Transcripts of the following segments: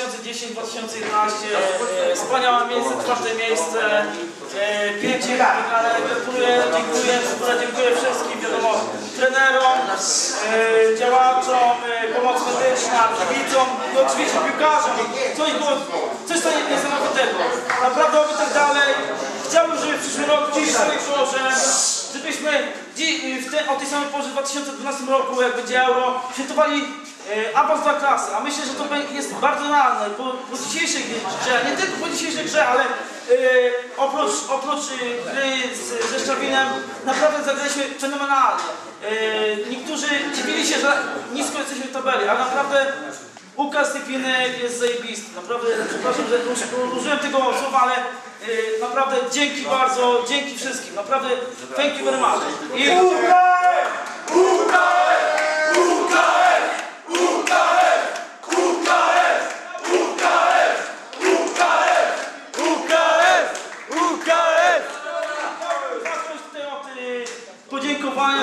2010-2011. E, Wspaniałe miejsce, czwarte miejsce. E, Pięknie, ale gratuluję, dziękuję, dziękuję wszystkim, wiadomo, trenerom, e, działaczom, e, pomoc medyczna, kibicom i oczywiście piłkarzom. Coś było, coś to niesamowitego. Naprawdę oby tak dalej. Chciałbym, żeby w przyszłym roku, dziś samej żebyśmy w te, o tej samej porze w 2012 roku, jak będzie euro, świętowali e, awans dla klasy. A myślę, że to jest bardzo realne. Po, po dzisiejszej grze, nie tylko po dzisiejszej grze, ale e, oprócz, oprócz gry z, ze Szczawinem, naprawdę zagraliśmy fenomenalnie. E, niektórzy dziwili się, że nisko jesteśmy w tabeli, ale naprawdę ukaz tej piny jest zajebisty. Naprawdę, przepraszam, że uż- użyłem tego słowa, ale e, naprawdę dzięki bardzo, dzięki wszystkim. Naprawdę thank you very much. I, Zacząć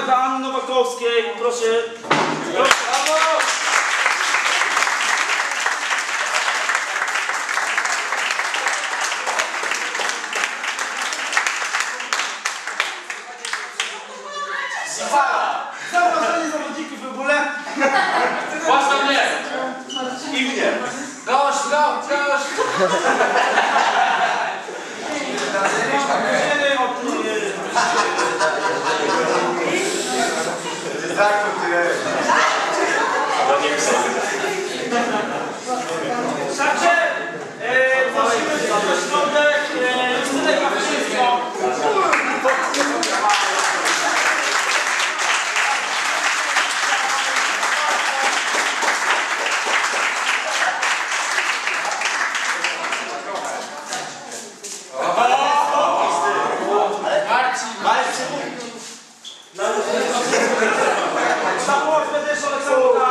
dla Anny Nowakowskiej. Proszę. Proszę. Exactly today. pessoal que está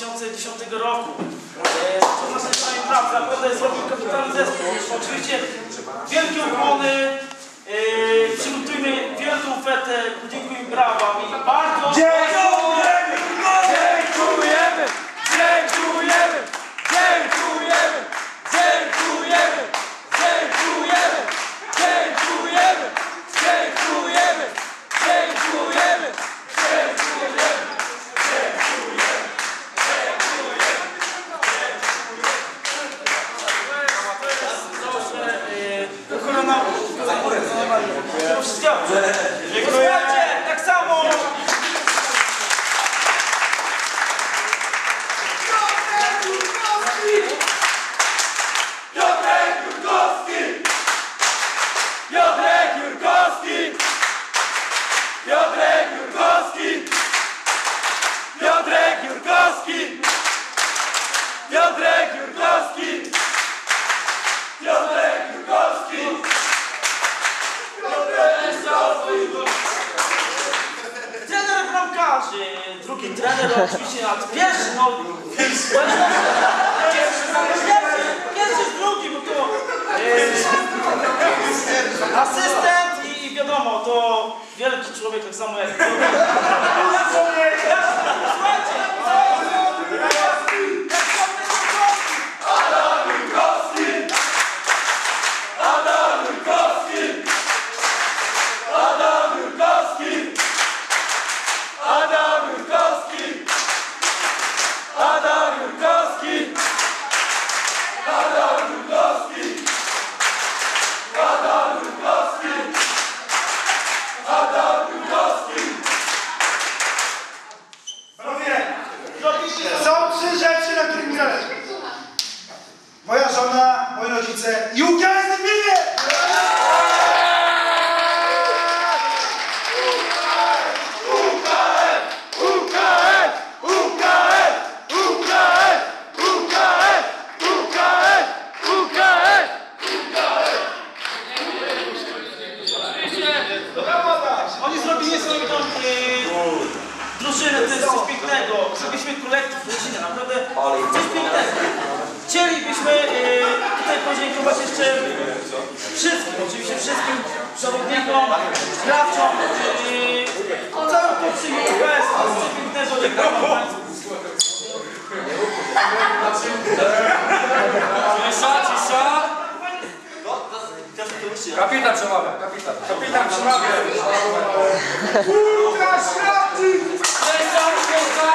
2010 roku. E, To naszej samej pracy, naprawdę zrobił kapitalny zespół. Oczywiście wielkie ukłony, e, przygotujmy wielką fetę, podziękujmy brawami. Trener oczywiście, a pierwszy, no, pierwszy, pierwszy, pierwszy z drugim, bo to e, asystent i, i wiadomo, to wielki człowiek, tak samo jak Słuchajcie, różnicę. Już! podziękować jeszcze wszystkim, oczywiście wszystkim przewodnikom, krawczom, yy, całą tą przyjemkę, też odegrałem. Cisza, cisza. Kapitan przemawia, kapitan. Kapitan przemawia. Łukasz Radzi! Lesza, Lesza!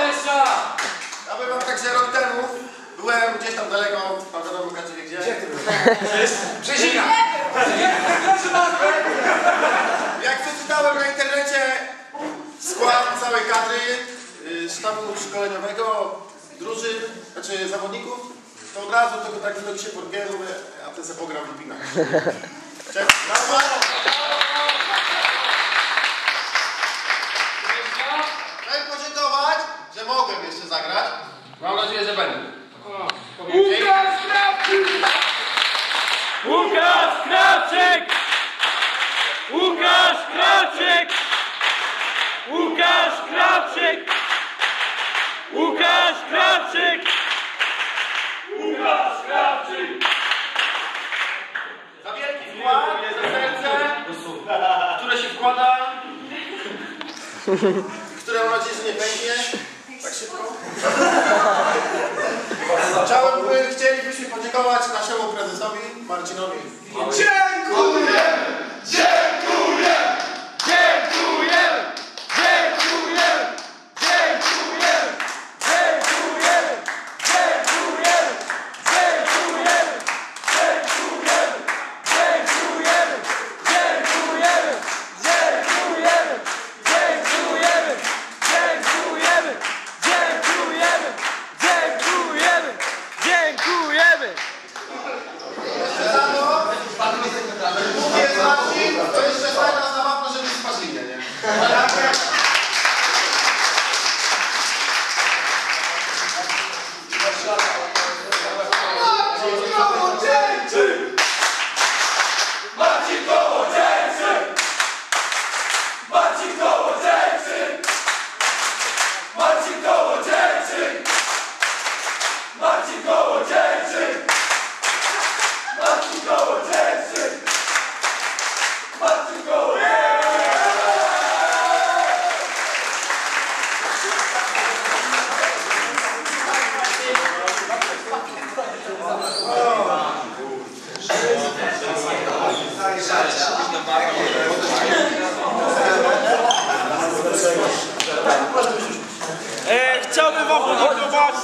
Lesza! Ja byłem tak się rok temu, byłem gdzieś tam daleko wie gdzie. Brzezina. Jak przeczytałem na internecie skład całej kadry, y, sztabu szkoleniowego, drużyn, znaczy zawodników, to od razu tego tak do się mówię, a ten se pogram w Lipinach. Chciałem podziękować, że mogłem jeszcze zagrać. Mam nadzieję, że będę. Łukasz Radzik! Łukasz Krawczyk! Łukasz Krawczyk! Łukasz Krawczyk! Łukasz Krawczyk! Łukasz Krawczyk! Za wielki wkład, za serce, które się wkłada, które mam nadzieję, że nie pęknie tak szybko. Chciałem, chcielibyśmy podziękować naszemu prezesowi Marcinowi. Dziękuję! Dziękuję!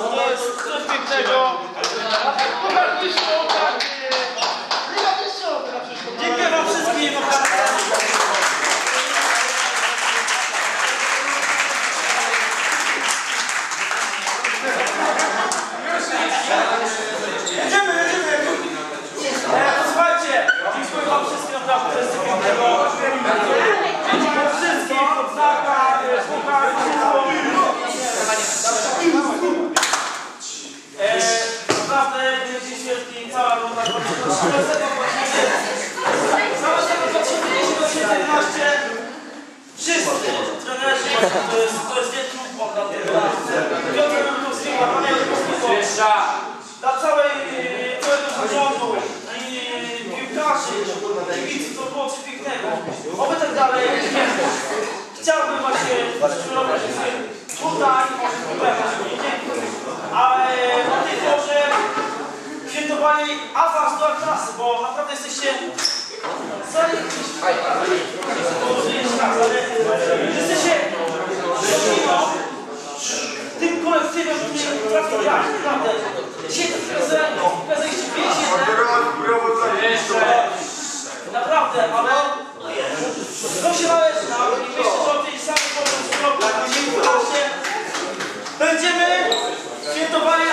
Sądaj, sądaj, sądaj, sądaj, sądaj, Cisza. Dla całej, całego zarządu i piłkarzy, kibiców, to było coś pięknego. Oby tak dalej Chciałbym właśnie się tutaj, tutaj, ale na tej porze świętowali awans do klasy, bo naprawdę jesteście ale jesteście rodziną, Naprawdę, ale to się należy nam i myślę, że o tej samej pomocy Będziemy świętowali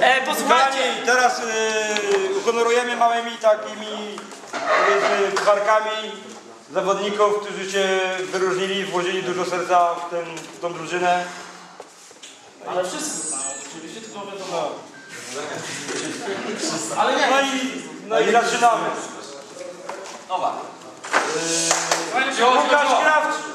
E, posłuchajcie. Kochani, teraz y, uhonorujemy małymi takimi powiedzmy zawodników, którzy się wyróżnili, włożyli dużo serca w, ten, w tą drużynę. Ale wszyscy zostają, oczywiście, tylko wiadomo. No. Ale nie. No i no i zaczynamy. Nowa. Yy, Łukasz Krawczyk.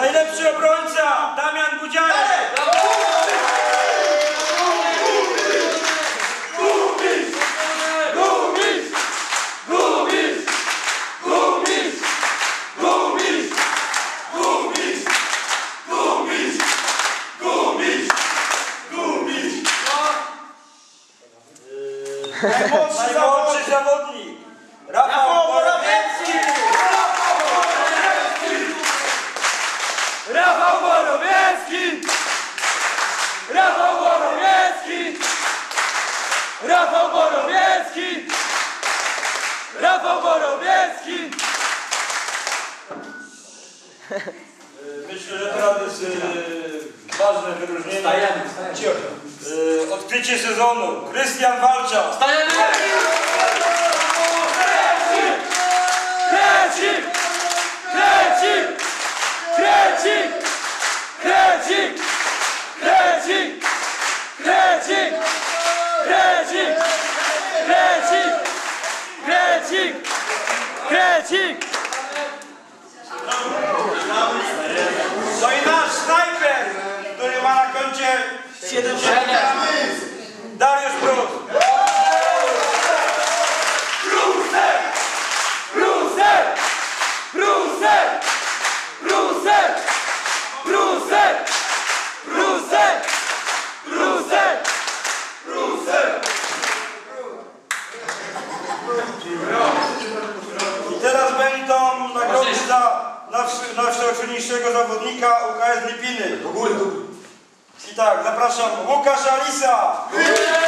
Najlepszy obrońca Damian Budziak. Romul, Cristian Valcea, Stai Viva! Viva!